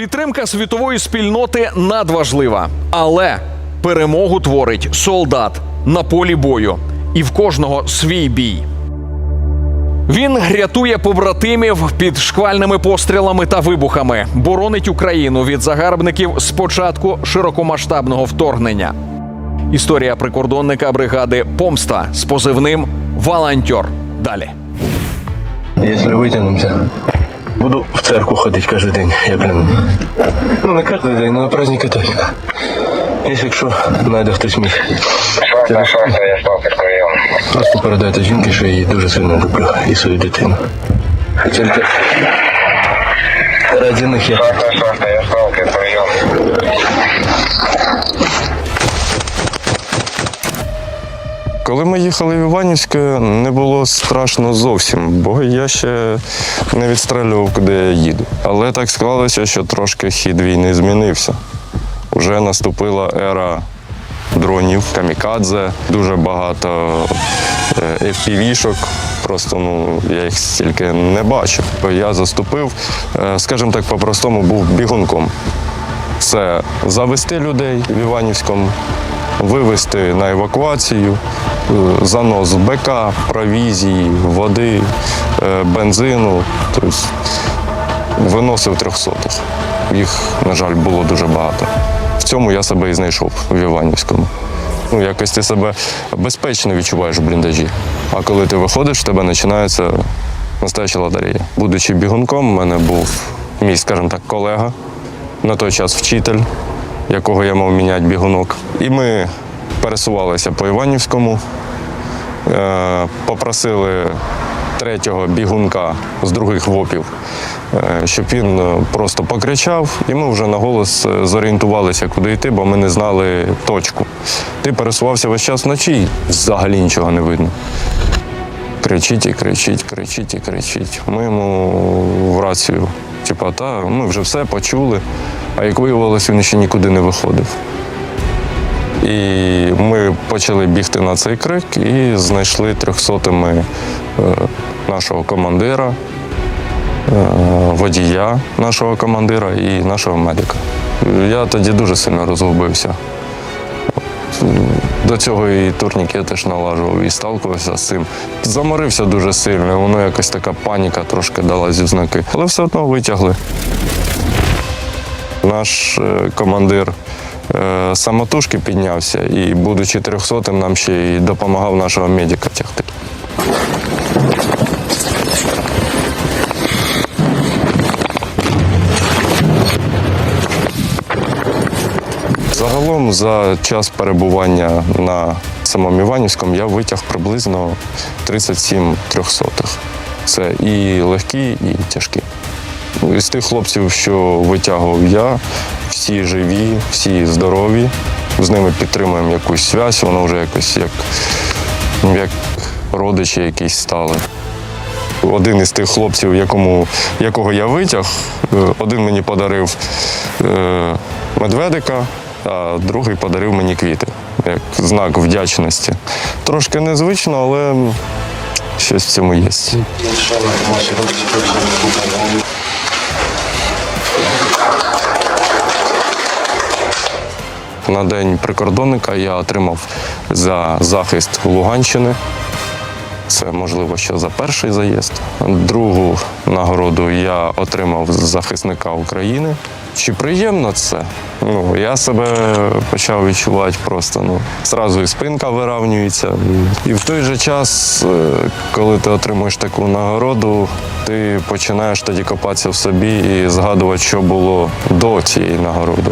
Підтримка світової спільноти надважлива, але перемогу творить солдат на полі бою, і в кожного свій бій. Він рятує побратимів під шквальними пострілами та вибухами, боронить Україну від загарбників з початку широкомасштабного вторгнення. Історія прикордонника бригади Помста з позивним Волонтер. Далі. Если вытянемся, буду в церкву ходить кожен день, я блин. Ну, не кожен день, але на праздники так. Якщо що, знайде хтось мій. Прийом. Просто передайте жінки, що я її дуже сильно люблю і свою дитину. Тільки раді них я Коли ми їхали в Іванівське, не було страшно зовсім, бо я ще не відстрелював, куди я їду. Але так склалося, що трошки хід війни змінився. Уже наступила ера дронів, камікадзе, дуже багато е, FPV-шок. Просто ну, я їх стільки не бачив. Я заступив, е, скажімо так, по-простому, був бігунком. Це завести людей в Іванівському, вивезти на евакуацію, занос БК, провізії, води, е, бензину. Тобто виносив трьохсотих. Їх, на жаль, було дуже багато. В цьому я себе і знайшов в Іванівському. Ну, якось ти себе безпечно відчуваєш в бліндажі. А коли ти виходиш, в тебе починається настояща лотерея. Будучи бігунком, у мене був мій, скажімо так, колега, на той час вчитель, якого я мав міняти бігунок. І ми пересувалися по Іванівському, е, попросили третього бігунка з других вопів, е, щоб він е, просто покричав, і ми вже на голос е, зорієнтувалися, куди йти, бо ми не знали точку. Ти пересувався весь час вночі, взагалі нічого не видно. Кричить і кричить, кричить і кричить. Ми йому в рацію, типа, та ми вже все почули. А як виявилося, він ще нікуди не виходив. І ми почали бігти на цей крик і знайшли трьохсотими е, нашого командира, е, водія нашого командира і нашого медика. Я тоді дуже сильно розгубився. До цього і турніки теж налажував і сталкувався з цим. Заморився дуже сильно, воно якась така паніка трошки дала зі знаки. Але все одно витягли. Наш е, командир самотужки піднявся і, будучи трьохсотим, нам ще й допомагав нашого медика тягти. Загалом за час перебування на самому Іванівському я витяг приблизно 37 трьохсотих. Це і легкі, і тяжкі. Із тих хлопців, що витягував я, всі живі, всі здорові. З ними підтримуємо якусь связь, воно вже якось як, як родичі якісь стали. Один із тих хлопців, якому, якого я витяг, е, один мені подарив е, медведика, а другий подарив мені квіти, як знак вдячності. Трошки незвично, але щось в цьому є. На день прикордонника я отримав за захист Луганщини. Це можливо, що за перший заїзд. Другу нагороду я отримав з захисника України. Чи приємно це? Ну, я себе почав відчувати просто. Ну, зразу і спинка виравнюється. І в той же час, е, коли ти отримуєш таку нагороду, ти починаєш тоді копатися в собі і згадувати, що було до цієї нагороди.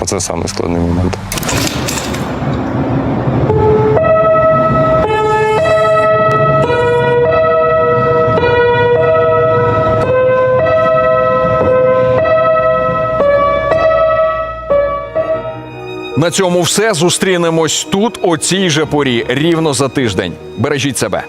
Оце самий складний момент. На цьому все зустрінемось тут о цій же порі рівно за тиждень. Бережіть себе.